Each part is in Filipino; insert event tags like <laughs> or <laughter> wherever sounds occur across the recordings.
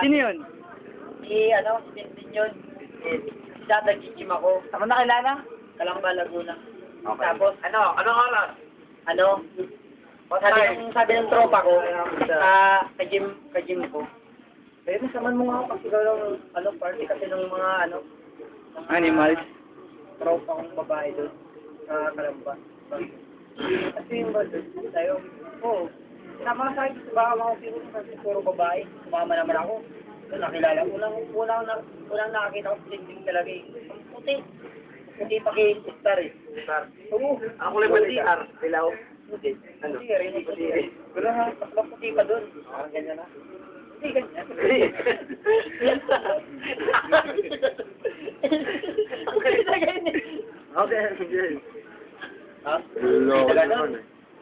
Sino yun? Si, ano, si Tintin yun. Dati nag-gym ako. Ako nakilala? Kalamba, Laguna. Okay. Tapos, Ano? Anong oras? ano, sabi ng, sabi ng tropa ko, sa ka-gym, ka-gym ko, Kaya nasaman mo nga ako kasi ikaw lang, ano, party kasi ng mga, ano, mga Animals. tropa kong babae doon sa Kalamba. Kasi yung ba doon, tayo, oo, sama sa akin, baka mga piro kasi puro babae, sumama naman ako. Doon nakilala, unang, unang, unang, unang nakakita ko sa tingting talaga eh. Ang puti. Puti pa kay Star eh. Star. Oo. Ang kulay ba CR? Dilaw. Puti. Ano? Puti rin, puti rin. Wala nga, mas puti pa doon. Parang ganyan na. Puti ganyan. Ang galing na ganyan. Okay, sige. Ha? Lolo.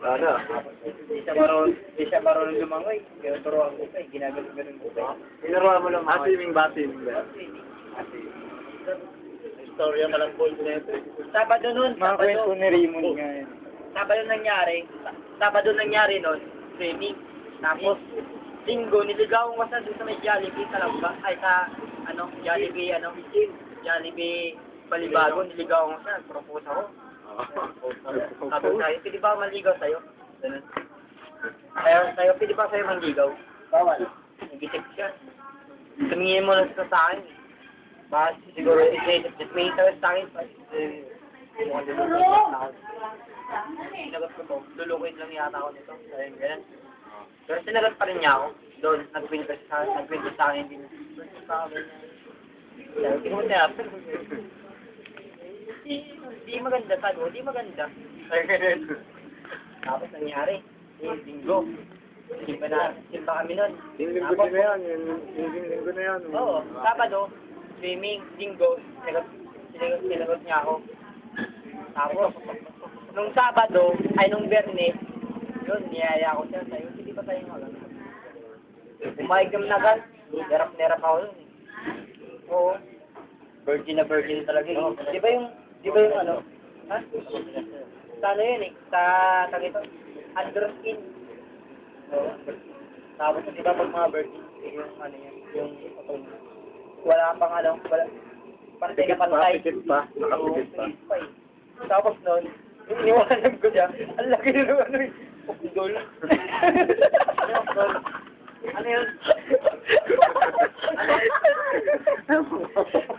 Sa ganun. Ano? Di siya marunong, di siya marunong lumangoy. Kaya turuan ko pa eh. Ginagaling-galing ko pa. Tinuruan mo lang. Ah, swimming ba? Swimming ba? Istorya ka lang po. Sabado nun, Mga kwento Sabado, ni Raymond nga yan. Sabado nangyari, Sa- Sabado nangyari nun, swimming. Tapos, linggo, niligawan ko sa doon sa may Jollibee sa Lamba, ay sa, ano, Jollibee, ano, Jollibee Balibago, niligawan ko siya, propose ako. <laughs> Sabi ko sa'yo, pwede ba ako manligaw sa'yo? Ganun. Sa'yo, sa'yo, pwede ba sa'yo manligaw? Bawal. Nag-isip siya. Tumingin mo lang sa akin. Baka siguro isip, just may interest sa akin. Eh, mukhang lulukoy na ako. Sinagot ko to, lulukoy lang yata ako nito. Sabi ko, ganun. Pero sinagot pa rin niya ako. Doon, nagpinto sa nagpinto sa akin din. Doon sa akin. Sabi ko, niya, di, di maganda, sabi ko, di maganda. <laughs> Tapos nangyari, eh, linggo. Simba na, simba kami nun. Linggo Tapos, na yan. Yung linggo na yan. Oo, Sabado, swimming, linggo, sinagot, sinagot, sinagot niya ako. Tapos, nung Sabado, ay nung Bernes, yun, niyaya ko siya sa'yo, hindi pa tayo nga lang. Umayag kami na agad, nerap nerap ako nun. Oo. Virgin na virgin talaga eh. Di ba yung, di ba yung ano? Ha? Sa ano yun eh? Sa, tag ito, underskin. Oo. Tapos, di ba pag mga virgin, yung ano yun, yung wala pang ano, wala, pantay na pantay. Pikit pa. Nakapikit pa. Pikit pa eh. Tapos nun, yung iniwanan ko siya, ang laki na ng ano eh, pukdol. <laughs> ano yun? <laughs>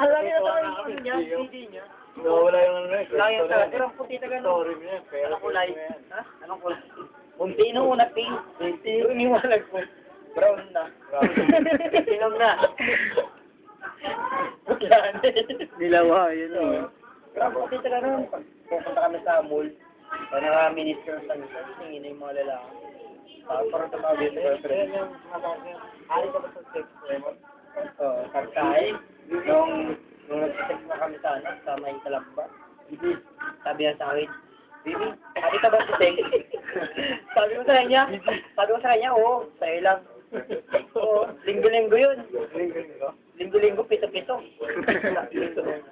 Ang laki na talaga yung niya, hindi niya. Wala yung ano eh. Laki na talaga, pero ang puti talaga no. Story mo yan. Pero Anong kulay? Ha? Anong kulay? Punti nung una, pink. Punti yung iniwanan ko. Brown na. Sinom na. Buklan. Dilawa, yun o. Pero ang puti talaga nun. Pupunta kami sa mall, pag naka-minister sa misa, tingin na yung mga lalaki. Ah, parang yun. Yan yung Ari ka ba sa sex, Raymond? Oo, pagkain. Nung, nung nag-sex na kami sa ano, sa may talamba. Sabi niya sa akin, Bibi, sabi ka ba si Sex? <laughs> sabi ko sa kanya, sabi ko sa kanya, oo, sa'yo lang. <laughs> Oo, linggo-linggo yun. Linggo-linggo, pito-pito.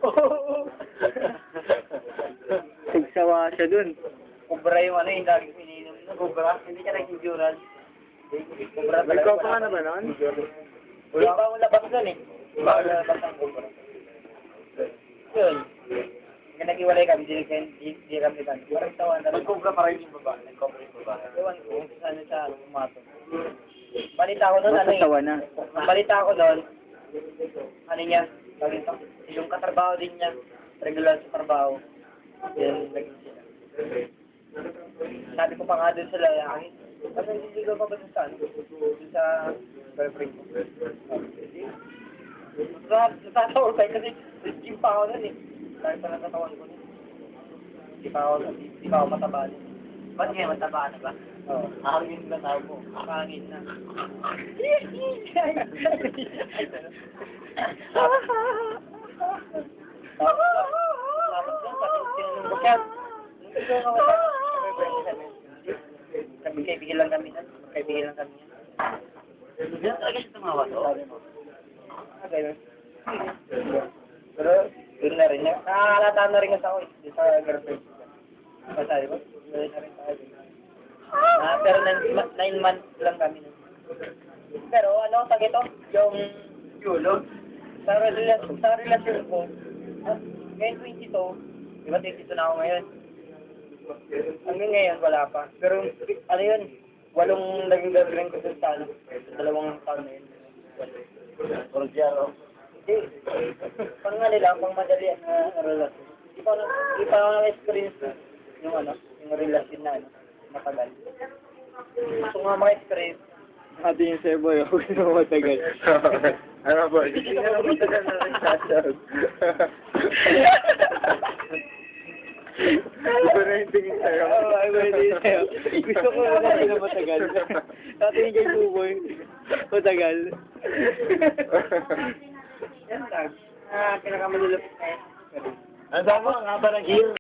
Oo. <laughs> Sigsawa siya dun. Kubra yung ano, yung lagi ko ininom. Kubra? Hindi ka nag-injural. Kubra talaga. Ikaw pa nga na ba nun? Wala pa akong labas nun eh. Wala akong labas ng kubra. Yun. Kaya nag-iwalay kami, di, di, di kami kan. Parang tawa na rin. Nagkobra pa rin yung babae. Nagkobra yung babae. Ewan ko, kung saan siya pumato. Balita ko nun, ano eh. Na. Ang balita ko nun, ano niya, ito, yung katrabaho din niya, regular sa trabaho. Yan, naging sila. Sabi ko pa nga dun sa lalaki, ano, hindi ko pa ba sa? Dun sa Natatawa ko kasi gym pa ako nun eh. Dahil pa natatawan ko nun. Hindi pa ako, hindi pa ako mataba nun. Ba't ngayon mataba na ba? Oo. Hangin na tao mo. Hangin na. Tapos doon, tapos tinanong ko siya. Kami kaibigan lang kami. Kaibigan lang kami. Diyan talaga siya tumawa to. Pero, yun na rin. Nakakalata na rin kasi ako eh. Sa girlfriend. Masabi ko, yun na rin. Ah, pero nine, nine months lang kami. Pero ano, tag ito, yung yulo, sa, relasyon, sa relasyon ko, ah, ngayon 22, di ba 22 na ako ngayon? Hanggang ngayon, wala pa. Pero, ano yun, walong naging girlfriend ko sa sa dalawang taon na yun. Orgyaro. Hindi. Pang ano lang, pang madali na relasyon. Di pa, di pa ako na-experience na yung ano, yung relasyon na ano, matagal. Gusto nga ma-experience. Ate yung seboy, ako gusto mo matagal. ano ba? Hindi naman matagal na nagsasabi. <laughs> Iba na yung tingin sa'yo. Oo, ay, pwede sa'yo. Gusto ko hindi na matagal. Yung kay Buboy, matagal. Yan lang. Ah, pinakamalulupit na yun. Ang sama nga ba ng gear?